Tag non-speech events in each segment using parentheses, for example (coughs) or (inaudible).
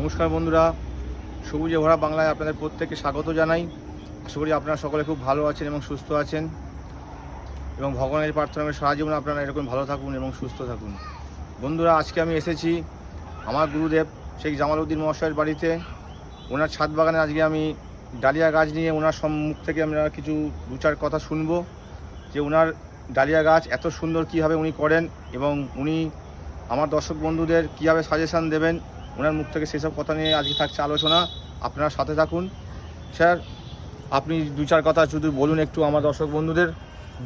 নমস্কার বন্ধুরা। সবুজে ভরা বাংলায় আপনাদের প্রত্যেককে স্বাগত জানাই। আশা করি আপনারা সকলে খুব ভালো আছেন এবং সুস্থ আছেন। এবং ভগবানের প্রার্থনা সারা জীবন আপনারা এরকম ভালো থাকুন এবং সুস্থ থাকুন। বন্ধুরা, আজকে আমি এসেছি আমার গুরুদেব শেখ জামালউদ্দিন মহাশয়ের বাড়িতে। ওনার ছাদ বাগানে আজকে আমি ডালিয়া গাছ নিয়ে ওনার সম্মুখ থেকে আমরা কিছু দু কথা শুনব। যে ওনার ডালিয়া গাছ এত সুন্দর কীভাবে উনি করেন এবং উনি আমার দর্শক বন্ধুদের কীভাবে সাজেশান দেবেন ওনার মুখ থেকে সেসব কথা নিয়ে আজকে থাকছে আলোচনা। আপনারা সাথে থাকুন। স্যার আপনি দু চার কথা শুধু বলুন একটু আমার দর্শক বন্ধুদের।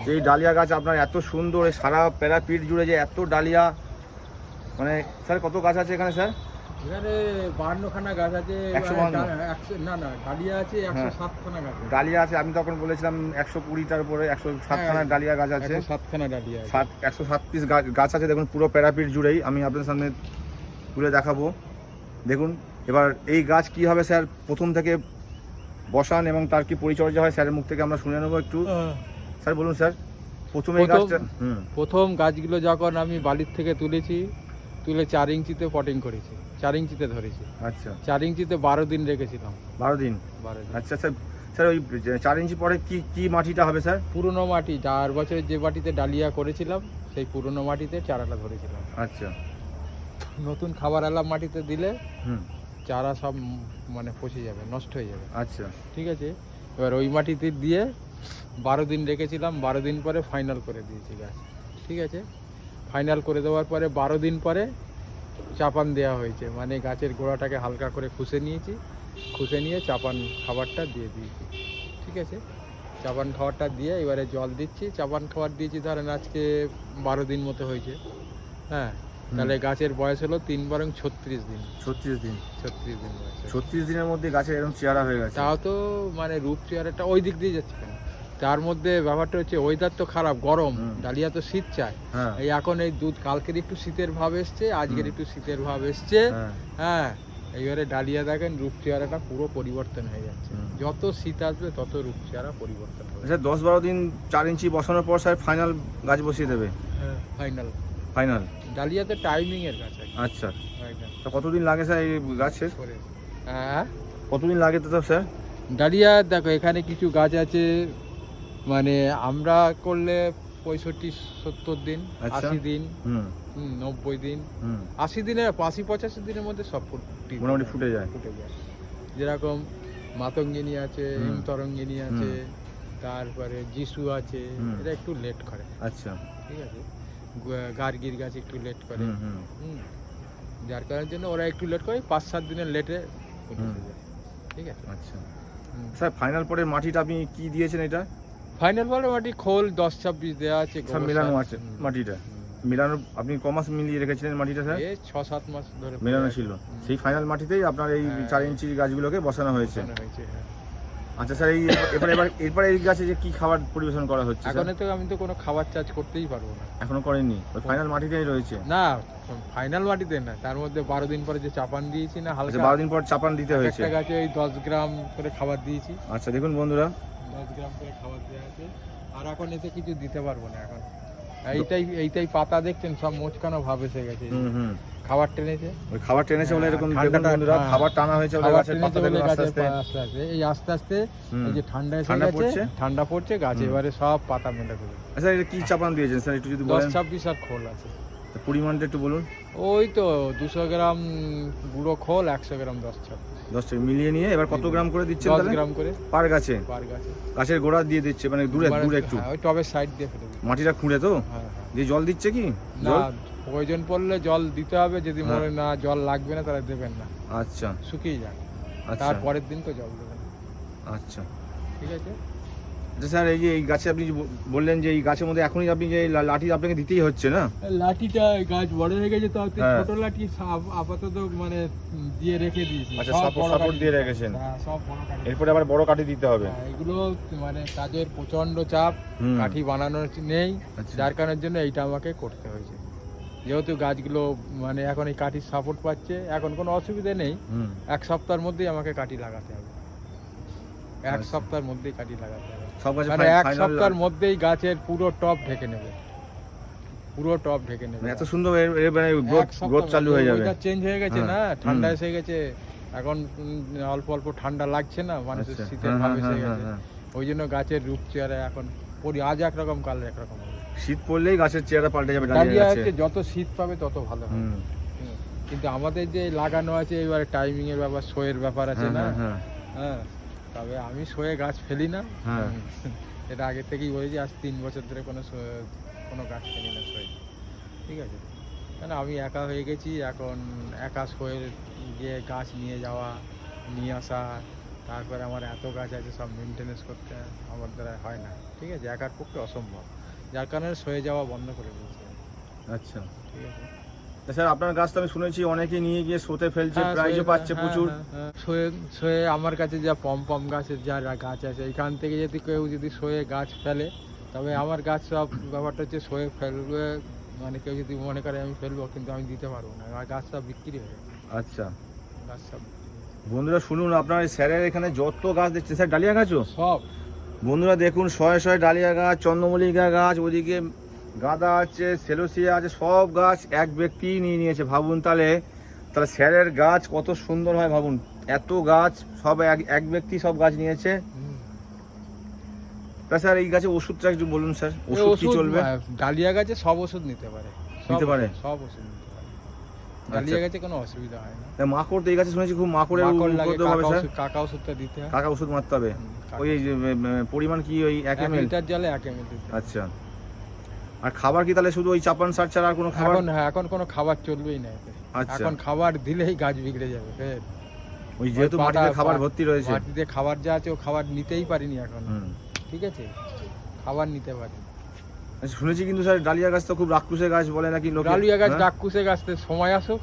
যে ডালিয়া গাছ আপনার এত সুন্দর সারা প্যারাপিট জুড়ে যে এত ডালিয়া। মানে স্যার কত গাছ আছে এখানে স্যার? এখানে বাহান্নখানা গাছ আছে না না ডালিয়া আছে একশো হ্যাঁ। সাতখানা গাছ ডালিয়া আছে আমি তখন বলেছিলাম একশো কুড়িটার উপরে একশো সাতখানা হ্যাঁ, ডালিয়া গাছ আছে। সাতখানা ডালিয়া সাত একশো সাত পিস গাছ আছে দেখুন পুরো প্যারাপিট জুড়েই। আমি আপনাদের সামনে তুলে দেখাবো। দেখুন এবার এই গাছ কি হবে স্যার? প্রথম থেকে বসান এবং তার কি পরিচর্যা হয় স্যারের মুখ থেকে আমরা শুনে নেব একটু। স্যার বলুন স্যার প্রথমে গাছটা প্রথম গাছগুলো যখন আমি বালির থেকে তুলেছি তুলে চার ইঞ্চিতে পটিং করেছি চার ইঞ্চিতে ধরেছি। আচ্ছা। চার ইঞ্চিতে বারো দিন রেখেছিলাম। বারো দিন? বারো দিন। আচ্ছা স্যার স্যার ওই চার ইঞ্চি পরে কি কি মাটিটা হবে স্যার? পুরনো মাটি চার বছরের যে মাটিতে ডালিয়া করেছিলাম সেই পুরনো মাটিতে চারাটা ধরেছিলাম। আচ্ছা। নতুন খাবার আলা মাটিতে দিলে হুম। চারা সব মানে পচে যাবে নষ্ট হয়ে যাবে। আচ্ছা। ঠিক আছে? এবার ওই মাটিতে দিয়ে বারো দিন রেখেছিলাম বারো দিন পরে ফাইনাল করে দিয়েছি গাছ ঠিক আছে? ফাইনাল করে দেওয়ার পরে বারো দিন পরে চাপান দেওয়া হয়েছে। মানে গাছের গোড়াটাকে হালকা করে খুশে নিয়েছি খুশে নিয়ে চাপান খাবারটা দিয়ে দিয়েছি। ঠিক আছে? চাপান খাবারটা দিয়ে এবারে জল দিচ্ছি। চাপান খাবার দিয়েছি ধরেন আজকে বারো দিন মতো হয়েছে। হ্যাঁ? তাহলে গাছের বয়স হলো তিন বরং ছত্রিশ দিন। ছত্রিশ দিন। ছত্রিশ দিন ছত্রিশ দিনের মধ্যে গাছের এরকম চেহারা হয়ে গেছে। তাও তো মানে রূপ চেয়ারটা ওই দিক দিয়ে যাচ্ছে তার মধ্যে ব্যাপারটা হচ্ছে ওয়েদার তো খারাপ গরম ডালিয়া তো শীত চায়। হ্যাঁ। এই এখন এই দুধ কালকের একটু শীতের ভাব এসছে আজকের একটু শীতের ভাব এসছে। হ্যাঁ। হ্যাঁ এইবারে ডালিয়া দেখেন রূপ চেহারাটা পুরো পরিবর্তন হয়ে যাচ্ছে। যত শীত আসবে তত রূপ চেহারা পরিবর্তন হবে। দশ বারো দিন চার ইঞ্চি বসানোর পর স্যার ফাইনাল গাছ বসিয়ে দেবে। হ্যাঁ ফাইনাল ফাইনাল? ডালিয়াতে টাইমিং এর কাছে আচ্ছা তা কতদিন লাগে স্যার এই গাছের? হ্যাঁ? কতদিন লাগে তো স্যার? ডালিয়া দেখো এখানে কিছু গাছ আছে মানে আমরা করলে পঁয়ষট্টি সত্তর দিন আচ্ছা। আশি দিন নব্বই দিন হুম। আশি দিনের আশি পঁচাশি দিনের মধ্যে সব ফুটে মোটামুটি ফুটে যায়। ফুটে যায়। যেরকম মাতঙ্গিনী আছে তরঙ্গিনী আছে তারপরে যিশু আছে এটা একটু লেট করে। আচ্ছা। ঠিক আছে? গার্গির গাছ একটু লেট করে। যার কারণের জন্য ওরা একটু লেট করে পাঁচ সাত দিনের লেটে ঠিক আছে? আচ্ছা। স্যার ফাইনাল পরে মাটিটা আপনি কি দিয়েছেন এটা? ফাইনাল বলে মাটি খোল দশ ছাব্বিশ দেওয়া আছে মেলানো আছে মাটিটা। হুম। মেলানো আপনি ক মাস মিলিয়ে রেখেছিলেন মাটিটা স্যার? ছ সাত মাস ধরে মেলানো ছিল। সেই ফাইনাল মাটিতেই আপনার এই হ্যাঁ। চার ইঞ্চি গাছগুলোকে বসানো হয়েছে। বসানো হয়েছে, হ্যাঁ। আচ্ছা স্যার এই এরপরে এবার এরপরে এই গাছে যে কি খাবার পরিবেশন করা হচ্ছে? এখন তো আমি তো কোনো খাবার চার্জ করতেই পারব না। এখনও করেননি? ওই ফাইনাল মাটিতেই রয়েছে? না ফাইনাল মাটিতে না তার মধ্যে বারো দিন পরে যে চাপান দিয়েছি না আচ্ছা হালকা বারো দিন পর চাপান দিতে হয়েছে। একটা গাছে ওই দশ গ্রাম করে খাবার দিয়েছি। আচ্ছা দেখুন বন্ধুরা। দশ গ্রাম করে খাবার দেওয়া আছে। আর এখন এতে কিছু দিতে পারব না এখন। এইটাই এইটাই পাতা দেখছেন সব মোচকানো ভাব এসে গেছে। হুম হুম। খাবার টেনেছে ওই খাবার টেনেছে বলে হ্যাঁ, এরকম দেখুন বন্ধুরা হ্যাঁ। খাবার টানা হয়েছে বলে গাছের পাতা দেখুন আস্তে আস্তে। আস্তে আস্তে। এই আস্তে আস্তে এই যে ঠান্ডা এসে গেছে? ঠান্ডা পড়ছে গাছ এবারে সব পাতা মেলে দেবে আচ্ছা এটা কি চাপান দিয়েছেন? স্যার একটু যদি বলেন। ছাব্বিশ আর খোল আছে। তা পরিমাণটা একটু বলুন। ওই তো দুশো গ্রাম গুঁড়ো খোল একশো গ্রাম দশ ছাব্বিশ। দশ টাকা মিলিয়ে নিয়ে এবার কত গ্রাম করে দিচ্ছেন দশ গ্রাম করে। পার গাছে? পার গাছে। গাছের গোড়া দিয়ে দিচ্ছে মানে দূরে দূরে একটু। হ্যাঁ, ওই টবের সাইড দিয়ে ফেলে মাটিটা খুঁড়ে তো? দিয়ে জল দিচ্ছে কি? না জল? প্রয়োজন পড়লে জল দিতে হবে যদি হ্যাঁ। মনে না জল লাগবে না তাহলে দেবেন না। আচ্ছা। শুকিয়ে যান আচ্ছা। তারপরের দিন তো জল দেবেন। আচ্ছা। ঠিক আছে? আচ্ছা স্যার এই যে এই গাছে আপনি বললেন যে এই গাছের মধ্যে এখনই আপনি যে লাঠি আপনাকে দিতেই হচ্ছে না? লাঠিটা গাছ বড় হয়ে গেছে তো হ্যাঁ। ছোট লাঠি আপাতত মানে দিয়ে রেখে দিয়েছি। আচ্ছা, support কাঠি দিয়ে রেখেছেন। হ্যাঁ, সব এরপরে আবার বড় কাঠি দিতে হবে। এগুলো মানে কাজের প্রচণ্ড চাপ কাঠি বানানোর নেই। আচ্ছা। যার কারণের জন্য এইটা আমাকে করতে হয়েছে। যেহেতু গাছগুলো মানে এখন এই কাঠির সাপোর্ট পাচ্ছে এখন কোনো অসুবিধা নেই। এক সপ্তাহের মধ্যেই আমাকে কাঠি লাগাতে হবে। এক আচ্ছা। সপ্তাহের মধ্যেই কাঠি লাগাতে হবে। মানে এক সপ্তাহের মধ্যেই গাছের পুরো টপ ঢেকে নেবে। পুরো টপ ঢেকে নেবে। মানে এত সুন্দর এর- মানে গ্রোথ গ্রোথ চালু হয়ে যাবে। চেঞ্জ হয়ে গেছে না? ঠান্ডা এসে গেছে। এখন অল্প অল্প ঠান্ডা লাগছে না? মানুষের আচ্ছা, শীতের ভাব এসে গেছে। ওই জন্য গাছের রূপ চেহারা এখন পরি আজ একরকম কাল একরকম শীত পড়লেই গাছের চেহারা পাল্টে যাবে ডালিয়া গাছে যত শীত পাবে তত ভালো। কিন্তু আমাদের যে লাগানো আছে এবারে টাইমিং এর ব্যাপার শোয়ের ব্যাপার আছে হ্যাঁ না? হ্যাঁ হ্যাঁ। হ্যাঁ। তবে আমি শোয়ে গাছ ফেলি না। এটা আগে থেকেই বলেছি আজ তিন বছর ধরে কোনো কোনো গাছ ফেলি না শোয়ে ঠিক আছে? কেন আমি একা হয়ে গেছি এখন একা শোয়ে গিয়ে গাছ নিয়ে যাওয়া নিয়ে আসা তারপরে আমার এত গাছ আছে সব মেনটেনেন্স করতে আমার দ্বারা হয় না। ঠিক আছে? একার পক্ষে অসম্ভব। যার কারণে শোয়ে যাওয়া বন্ধ করে দিয়েছি। আচ্ছা। ঠিক আছে। স্যার আপনার গাছ তো আমি শুনেছি অনেকে নিয়ে গিয়ে শোতে ফেলছে হ্যাঁ, প্রাইজও পাচ্ছে হ্যাঁ, প্রচুর। হ্যাঁ। শোয়ে শোয়ে আমার কাছে যা পম পম গাছের যা গাছ আছে এখান থেকে যদি কেউ যদি শোয়ে গাছ ফেলে তবে আমার গাছ সব ব্যাপারটা হচ্ছে শোয়ে ফেলবে মানে কেউ যদি মনে করে আমি ফেলব কিন্তু আমি দিতে পারব না। আমার গাছ সব বিক্রি হয়ে আচ্ছা। গাছ সব বন্ধুরা শুনুন আপনার স্যারের এখানে যত গাছ দেখছে স্যার ডালিয়া গাছও? সব। বন্ধুরা দেখুন শয়ে শয়ে ডালিয়া গাছ চন্দ্রমল্লিকা গাছ ওদিকে গাঁদা আছে সেলোসিয়া আছে সব গাছ এক ব্যক্তি নিয়ে নিয়েছে। ভাবুন তাহলে তাহলে স্যারের গাছ কত সুন্দর হয় ভাবুন। এত গাছ সব এক এক ব্যক্তি সব গাছ নিয়েছে। তা স্যার এই গাছে ওষুধটা একটু বলুন স্যার ওষুধ কি চলবে? ডালিয়া গাছে সব ওষুধ নিতে পারে। সব নিতে পারে? সব ওষুধ ডালিয়া গাছে কোনো অসুবিধা হয় না। মাকড় তো এই গাছে শুনেছি খুব মাকড়ের মাকড় লাগে উপদ্রব হবে স্যার। কাকা ওষুধটা দিতে হয়। কাকা ওষুধ মারতে হবে। ওই যে, এ, এ, পরিমাণ কি ওই এক এক এম লিটার জলে এক এমএল দিতে হয়। আচ্ছা। আর খাবার কি তাহলে শুধু ওই চাপান সার ছাড়া আর কোনো খাবার? এখন হ্যাঁ এখন কোনো খাবার চলবেই না এতে। আচ্ছা। এখন খাবার দিলেই গাছ বিগড়ে যাবে। ওই যেহেতু ওই পাতা- মাটিতে খাবার পা- ভর্তি রয়েছে। মাটিতে খাবার যা আছে ও খাবার নিতেই পারিনি এখন। হুম। ঠিক আছে? খাবার নিতে পারি শুনেছি কিন্তু স্যার ডালিয়া গাছ তো খুব রাক্ষুসে গাছ বলে নাকি ডালিয়া গাছ হ্যাঁ? ডাক্কুসে গাছতে সময় আসুক।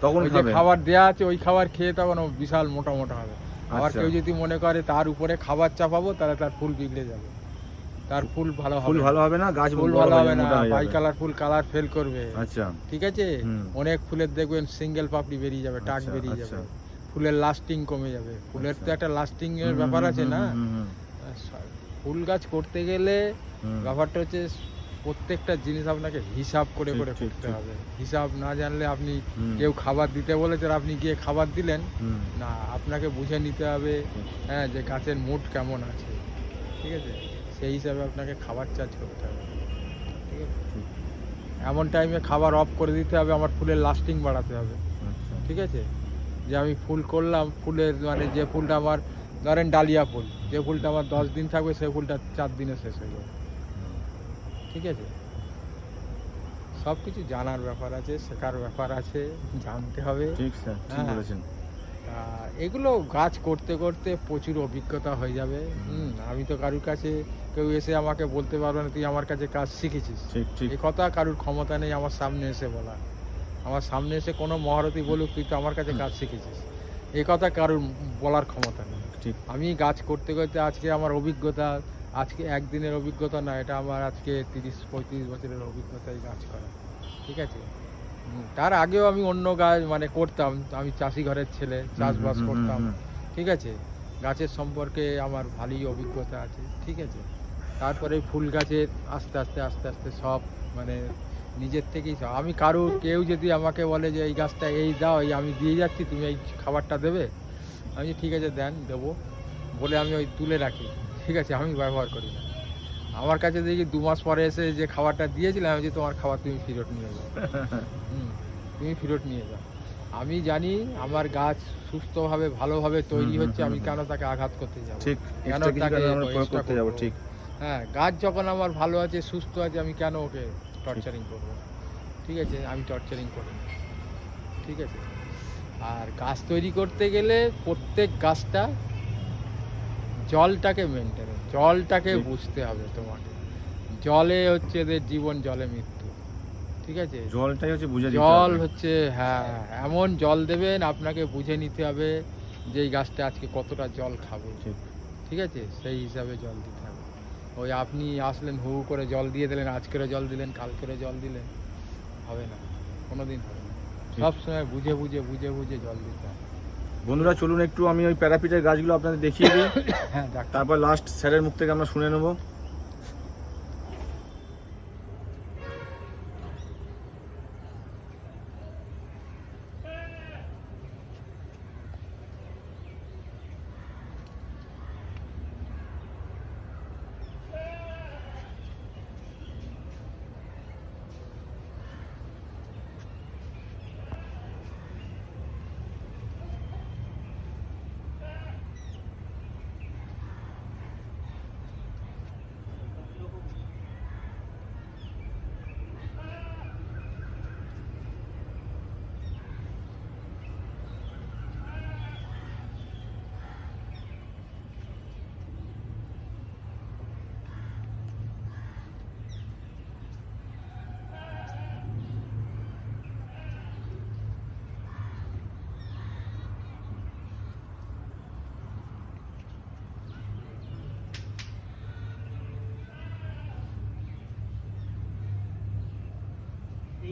তখন যে খাবার দেয়া আছে ওই খাবার খেয়ে তখন বিশাল মোটা মোটা হবে। আবার আচ্ছা। কেউ যদি মনে করে তার উপরে খাবার চাপাবো তাহলে তার ফুল বিগড়ে যাবে। তার ফুল ভালো ফুল হবে ভালো হবে না? গাছ ফুল ভালো হবে না। By colour full colour fail করবে। আচ্ছা। ঠিক আছে? অনেক ফুলের দেখবেন সিঙ্গেল পাপড়ি বেরিয়ে যাবে টাক আচ্ছা, বেরিয়ে আচ্ছা। যাবে। ফুলের লাস্টিং কমে যাবে। ফুলের তো আচ্ছা। একটা লাস্টিং এর ব্যাপার আছে না? ফুল গাছ করতে গেলে ব্যাপারটা হচ্ছে প্রত্যেকটা জিনিস আপনাকে হিসাব করে করে করতে হবে। হিসাব না জানলে আপনি কেউ খাবার দিতে বলেছে আপনি গিয়ে খাবার দিলেন না আপনাকে বুঝে নিতে হবে হ্যাঁ যে গাছের মুড কেমন আছে। ঠিক আছে? সেই হিসাবে আপনাকে খাবার চার্জ করতে হবে। ঠিক আছে? এমন টাইমে খাবার অফ করে দিতে হবে আমার ফুলের লাস্টিং বাড়াতে হবে। আচ্ছা। ঠিক আছে? যে আমি ফুল করলাম ফুলের মানে যে ফুলটা আমার ধরেন ডালিয়া ফুল। যে ফুলটা আমার দশ দিন থাকবে সেই ফুলটা চার দিনে শেষ হয়ে যাবে। ঠিক আছে? সব কিছু জানার ব্যাপার আছে শেখার ব্যাপার আছে জানতে হবে। ঠিক স্যার ঠিক হ্যাঁ। বলেছেন। এগুলো গাছ করতে করতে প্রচুর অভিজ্ঞতা হয়ে যাবে। হুম আমি তো কারুর কাছে কেউ এসে আমাকে বলতে পারবে না তুই আমার কাছে কাজ শিখেছিস। এই কথা কারুর ক্ষমতা নেই আমার সামনে এসে বলা। আমার সামনে এসে কোনো মহারথী বলুক তুই তো আমার কাছে কাজ শিখেছিস। এই কথা কারুর বলার ক্ষমতা নেই। ঠিক। আমি গাছ করতে করতে আজকে আমার অভিজ্ঞতা আজকে একদিনের অভিজ্ঞতা না এটা আমার আজকে তিরিশ পঁয়ত্রিশ বছরের অভিজ্ঞতা এই গাছ করা। ঠিক আছে? তার আগেও আমি অন্য গাছ মানে করতাম আমি চাষি ঘরের ছেলে চাষবাস করতাম। ঠিক আছে? গাছের সম্পর্কে আমার ভালোই অভিজ্ঞতা আছে। ঠিক আছে? তারপরে ফুল গাছের আস্তে আস্তে আস্তে আস্তে সব মানে নিজের থেকেই সব। আমি কারও কেউ যদি আমাকে বলে যে এই গাছটা এই দাও এই আমি দিয়ে যাচ্ছি তুমি এই খাবারটা দেবে? আমি ঠিক আছে দেন দেবো। বলে আমি ওই তুলে রাখি। ঠিক আছে আমি ব্যবহার করি না। আমার কাছে দেখি দু মাস পরে এসে যে খাবারটা দিয়েছিলাম আমি বলছি, তোমার খাবার তুমি ফেরত নিয়ে যাও। (laughs) তুমি ফেরত নিয়ে যাও। আমি জানি আমার গাছ সুস্থভাবে ভালোভাবে তৈরি হচ্ছে আমি কেন তাকে আঘাত করতে যাব? ঠিক কেন তাকে যাব ঠিক। হ্যাঁ গাছ যখন আমার ভালো আছে সুস্থ আছে আমি কেন ওকে টর্চারিং করব? ঠিক আছে আমি টর্চারিং করি ঠিক আছে? আর গাছ তৈরি করতে গেলে প্রত্যেক গাছটা জলটাকে মেনটেন জলটাকে বুঝতে হবে তোমাকে। জলে হচ্ছে এদের জীবন জলে মৃত্যু ঠিক আছে? জলটাই হচ্ছে বুঝে জল হচ্ছে হ্যাঁ এমন জল দেবেন আপনাকে বুঝে নিতে হবে যে এই গাছটা আজকে কতটা জল খাবে। ঠিক আছে? সেই হিসাবে জল দিতে হবে। ওই আপনি আসলেন হু হু করে জল দিয়ে দিলেন আজকেরও জল দিলেন কালকেরও জল দিলেন হবে না কোনো দিন হবে না ঠিক। সব সময় বুঝে বুঝে বুঝে বুঝে জল দিতে বন্ধুরা চলুন একটু আমি ওই প্যারাপিটের গাছগুলো আপনাদের দেখিয়ে দিই। (coughs) হ্যাঁ তারপর লাস্ট স্যারের মুখ থেকে আমরা শুনে নেব।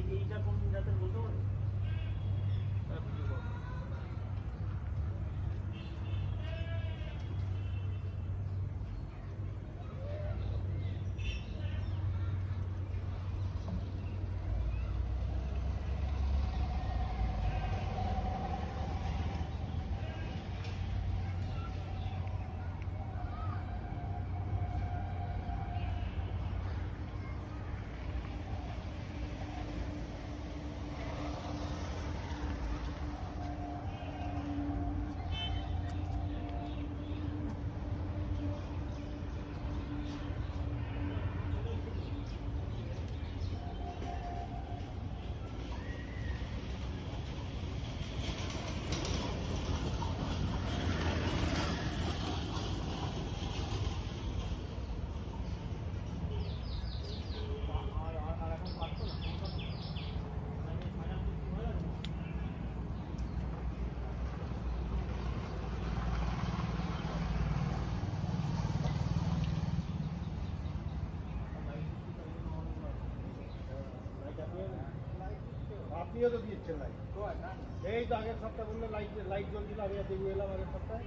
এইটা কোন জাতের বলতে পারো? আপনিও তো দিচ্ছেন লাইট এই তো আগের সপ্তাহে বললে লাইট লাইট জ্বলছিল, আমি আর দেখে এলাম আগের সপ্তাহে।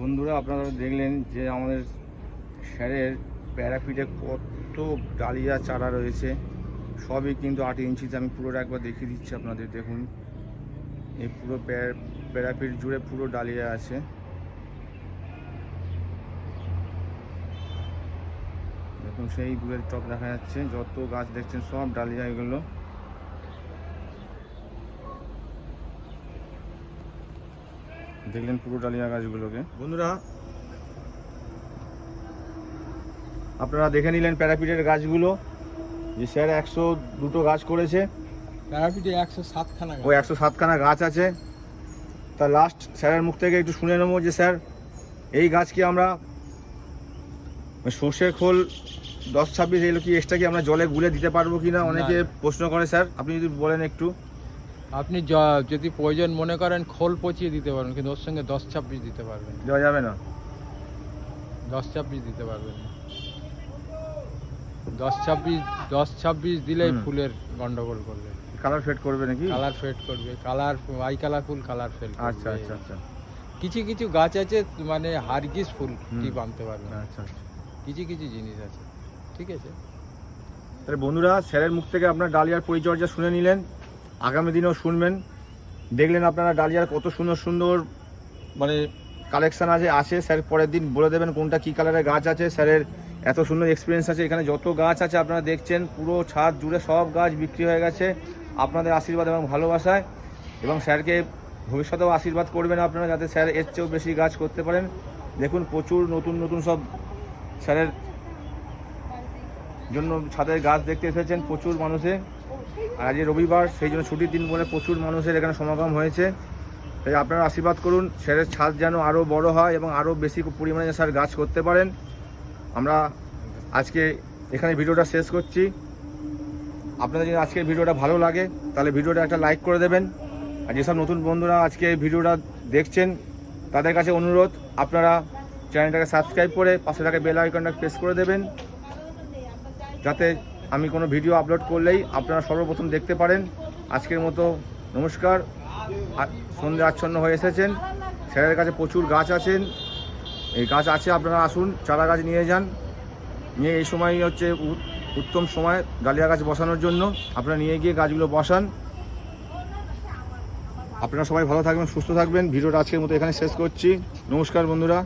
বন্ধুরা, আপনারা দেখলেন যে আমাদের স্যারের প্যারাপিটে কত ডালিয়া চারা রয়েছে। সবই কিন্তু আট ইঞ্চিতে আমি পুরোটা একবার দেখিয়ে দিচ্ছি আপনাদের, দেখুন। এই পুরো প্যার- প্যারাপিট জুড়ে পুরো ডালিয়া আছে। দেখুন, সেই দূরের টপ দেখা যাচ্ছে। যত গাছ দেখছেন, সব ডালিয়া এগুলো। দেখলেন পুরো ডালিয়া গাছগুলোকে। বন্ধুরা আপনারা দেখে নিলেন প্যারাপিটের গাছগুলো যে স্যার একশো দুটো গাছ করেছে। প্যারাপিটে একশো সাতখানা ওই একশো সাতখানা গাছ আছে। তা লাস্ট স্যারের মুখ থেকে একটু শুনে নেব যে স্যার এই গাছ কি আমরা ওই সর্ষের খোল দশ ছাব্বিশ এগুলো কি এক্সট্রা কি আমরা জলে গুলে দিতে পারব কি না। অনেকে প্রশ্ন করে স্যার। আপনি যদি বলেন একটু। আপনি যদি প্রয়োজন মনে করেন খোল পচিয়ে দিতে পারবেন কিন্তু ওর সঙ্গে দশ ছাব্বিশ দিতে পারবেন দেওয়া যাবে না? দশ ছাব্বিশ দিতে পারবেন না। দশ ছাব্বিশ দশ ছাব্বিশ দিলেই ফুলের গন্ডগোল করবে। কালার ফেড করবে নাকি? কালার ফেড করবে। Colour I colour full colour fade আচ্ছা আচ্ছা আচ্ছা। কিছু কিছু গাছ আছে মানে হারগিস ফুল। টিপ আনতে পারবে না। আচ্ছা আচ্ছা। কিছু কিছু জিনিস আছে। ঠিক আছে? তাহলে বন্ধুরা স্যারের মুখ থেকে আপনার ডালিয়ার পরিচর্যা শুনে নিলেন। আগামী দিনেও শুনবেন। দেখলেন আপনারা ডালিয়ার কত সুন্দর সুন্দর মানে কালেকশান আছে আছে। স্যার, পরের দিন বলে দেবেন কোনটা, কী কালারের গাছ আছে। স্যারের এত সুন্দর এক্সপিরিয়েন্স আছে। এখানে যত গাছ আছে আপনারা দেখছেন, পুরো ছাদ জুড়ে সব গাছ বিক্রি হয়ে গেছে। আপনাদের আশীর্বাদ এবং ভালোবাসায়। এবং স্যারকে ভবিষ্যতেও আশীর্বাদ করবেন আপনারা, যাতে স্যার এর চেয়েও বেশি গাছ করতে পারেন। দেখুন, প্রচুর নতুন নতুন সব স্যারের জন্য ছাদের গাছ দেখতে এসেছেন প্রচুর মানুষে। আর আজকে রবিবার, সেই জন্য ছুটির দিন বলে প্রচুর মানুষের এখানে সমাগম হয়েছে। তাই আপনারা আশীর্বাদ করুন স্যারের ছাদ যেন আরও বড় হয় এবং আরও বেশি পরিমাণে স্যার গাছ করতে পারেন। আমরা আজকে এখানে ভিডিওটা শেষ করছি। আপনাদের যদি আজকের ভিডিওটা ভালো লাগে, তাহলে ভিডিওটা একটা লাইক করে দেবেন। আর যেসব নতুন বন্ধুরা আজকে এই ভিডিওটা দেখছেন, তাদের কাছে অনুরোধ, আপনারা চ্যানেলটাকে সাবস্ক্রাইব করে পাশে থাকা বেল আইকনটা প্রেস করে দেবেন। যাতে আমি কোনো ভিডিও আপলোড করলেই আপনারা সর্বপ্রথম দেখতে পারেন। আজকের মতো নমস্কার। আ- সন্ধে আচ্ছন্ন হয়ে এসেছেন। স্যারের কাছে প্রচুর গাছ আছেন। এই গাছ আছে, আপনারা আসুন, চারা গাছ নিয়ে যান। নিয়ে এই সময় হচ্ছে উত্তম সময় ডালিয়া গাছ বসানোর জন্য। আপনারা নিয়ে গিয়ে গাছগুলো বসান। আপনারা সবাই ভালো থাকবেন, সুস্থ থাকবেন। ভিডিওটা আজকের মতো এখানে শেষ করছি। নমস্কার বন্ধুরা।